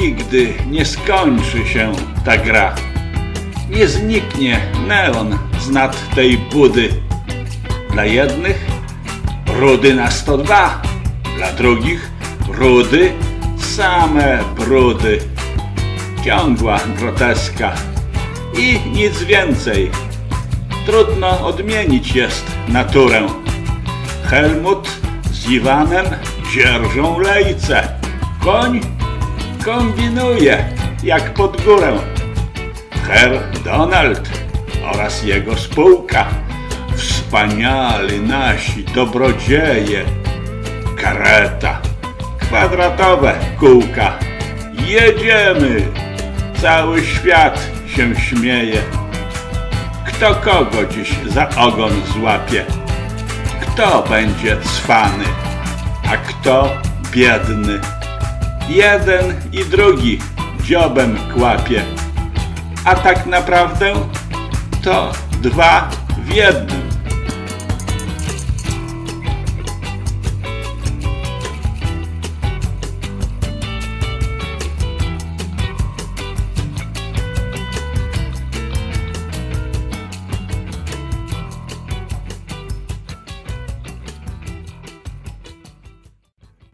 nigdy nie skończy się ta gra. Nie zniknie neon z nad tej budy. Dla jednych rudy na 102, dla drugich rudy same brudy. Ciągła groteska i nic więcej. Trudno odmienić jest naturę. Helmut z Iwanem dzierżą lejce. Koń kombinuje jak pod górę. Herr Donald oraz jego spółka. Wspaniali nasi dobrodzieje. Kareta, kwadratowe kółka. Jedziemy! Cały świat się śmieje. Kto kogo dziś za ogon złapie? Kto będzie cwany, a kto biedny? Jeden i drugi dziobem kłapie, a tak naprawdę to dwa w jednym.